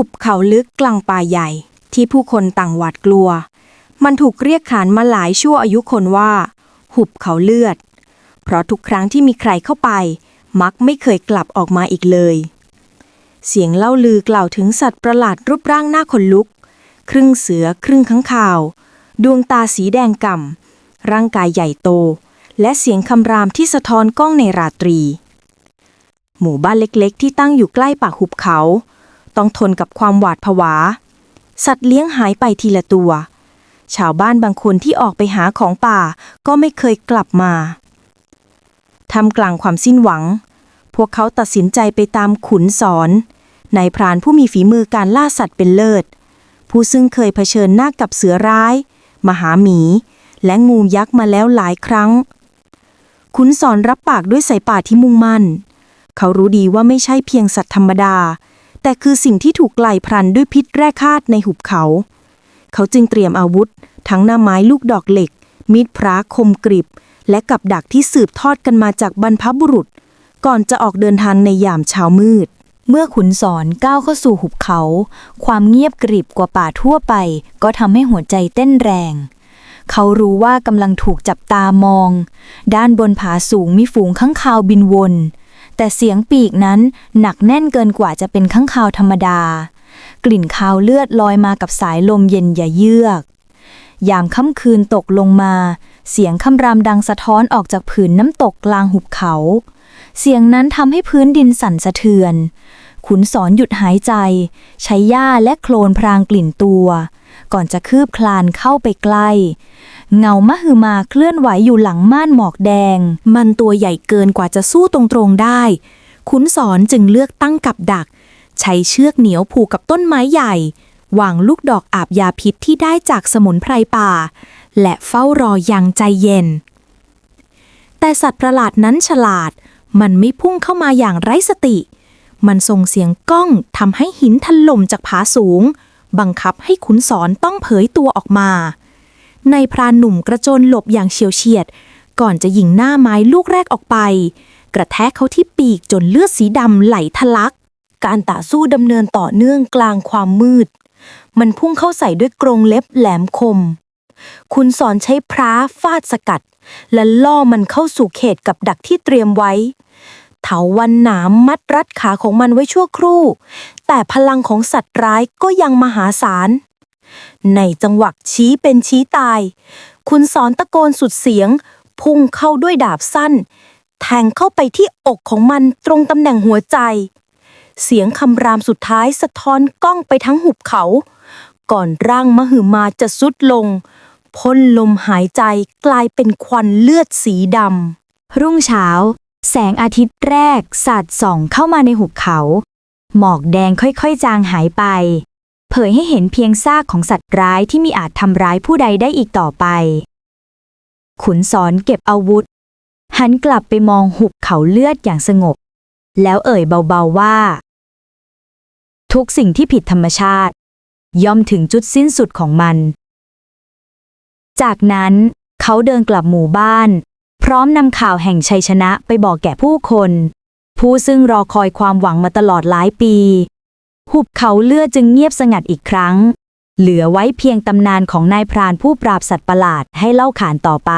หุบเขาลึกกลางป่าใหญ่ ที่ผู้คนต่างหวาดกลัว มันถูกเรียกขานมาหลายชั่วอายุคนว่า หุบเขาเลือด เพราะทุกครั้งที่มีใครเข้าไป มักไม่เคยกลับออกมาอีกเลย เสียงเล่าลือกล่าวถึงสัตว์ประหลาดรูปร่างหน้าขนลุก ครึ่งเสือครึ่งข้างข่าว ดวงตาสีแดงก่ำร่างกายใหญ่โต และเสียงคำรามที่สะท้อนก้องในราตรี หมู่บ้านเล็กๆ ที่ตั้งอยู่ใกล้ปากหุบเขา ต้องทนกับความหวาดผวา สัตว์เลี้ยงหายไปทีละตัว ชาวบ้านบางคนที่ออกไปหาของป่าก็ไม่เคยกลับมาทำกลางความสิ้นหวัง พวกเขาตัดสินใจไปตามขุนสอนนายพรานผู้มีฝีมือการล่าสัตว์เป็นเลิศ ผู้ซึ่งเคยเผชิญหน้ากับเสือร้าย มหาหมี และงูยักษ์มาแล้วหลายครั้ง ขุนสอนรับปากด้วยสายป่าที่มุ่งมั่น เขารู้ดีว่าไม่ใช่เพียงสัตว์ธรรมดา แต่คือสิ่งที่ถูกไกลพรันด้วยพิษแร่คาดในหุบเขา เขาจึงเตรียมอาวุธ ทั้งหน้าไม้ลูกดอกเหล็ก มีดพระคมกริบ และกับดักที่สืบทอดกันมาจากบรรพบุรุษ ก่อนจะออกเดินทางในยามเช้ามืด เมื่อขุนสอนก้าวเข้าสู่หุบเขา ความเงียบกริบกว่าป่าทั่วไป ก็ทำให้หัวใจเต้นแรงเขารู้ว่ากำลังถูกจับตามอง ด้านบนผาสูงมีฝูงข้างคาวบินวน แต่เสียงปีกนั้นหนักแน่นเกินกว่าจะเป็นข้างคาวธรรมดา กลิ่นคาวเลือดลอยมากับสายลมเย็นอย่าเยือก ยามค่ำคืนตกลงมา เสียงคำรามดังสะท้อนออกจากผืนน้ำตกกลางหุบเขา เสียงนั้นทำให้พื้นดินสั่นสะเทือน ขุนสอนหยุดหายใจ ใช้หญ้าและโคลนพรางกลิ่นตัว ก่อนจะคืบคลานเข้าไปใกล้ เงามหึมาเคลื่อนไหวอยู่หลังม่านหมอกแดง มันตัวใหญ่เกินกว่าจะสู้ตรงๆได้ ขุนสอนจึงเลือกตั้งกับดัก ใช้เชือกเหนียวผูกกับต้นไม้ใหญ่วางลูกดอกอาบยาพิษที่ได้จากสมุนไพรป่า และเฝ้ารออย่างใจเย็น แต่สัตว์ประหลาดนั้นฉลาด มันไม่พุ่งเข้ามาอย่างไร้สติ มันส่งเสียงก้องทำให้หินถล่มจากผาสูง บังคับให้ขุนสอนต้องเผยตัวออกมา ในพรานหนุ่มกระโจนหลบอย่างเฉียวเฉียด ก่อนจะยิงหน้าไม้ลูกแรกออกไป กระแทกเขาที่ปีกจนเลือดสีดำไหลทะลัก การต่อสู้ดำเนินต่อเนื่องกลางความมืด มันพุ่งเข้าใส่ด้วยกรงเล็บแหลมคม คุณสอนใช้พร้าฟาดสกัด และล่อมันเข้าสู่เขตกับดักที่เตรียมไว้ เถาวันหนามมัดรัดขาของมันไว้ชั่วครู่ แต่พลังของสัตว์ร้ายก็ยังมหาศาล ในจังหวะชี้เป็นชี้ตาย คุณสอนตะโกนสุดเสียง พุ่งเข้าด้วยดาบสั้น แทงเข้าไปที่อกของมันตรงตำแหน่งหัวใจ เสียงคำรามสุดท้ายสะท้อนกล้องไปทั้งหุบเขา ก่อนร่างมหึมาจะสุดลงพ่นลมหายใจกลายเป็นควันเลือดสีดำรุ่งเช้า แสงอาทิตย์แรกสาดส่องเข้ามาในหุบเขา หมอกแดงค่อยๆ จางหายไป เผยให้เห็นเพียงซากของสัตว์ร้ายที่มีอาจทำร้ายผู้ใดได้อีกต่อไป ขุนสอนเก็บอาวุธ หันกลับไปมองหุบเขาเลือดอย่างสงบ แล้วเอ่ยเบาๆว่า ทุกสิ่งที่ผิดธรรมชาติ ย่อมถึงจุดสิ้นสุดของมัน จากนั้นเขาเดินกลับหมู่บ้าน ร้อมนำข่าวแห่งชัยชนะไปบอกแก่ผู้คน ผู้ซึ่งรอคอยความหวังมาตลอดหลายปี หุบเขาเลือดจึงเงียบสงัดอีกครั้ง เหลือไว้เพียงตำนานของนายพรานผู้ปราบสัตว์ประหลาดให้เล่าขานต่อไป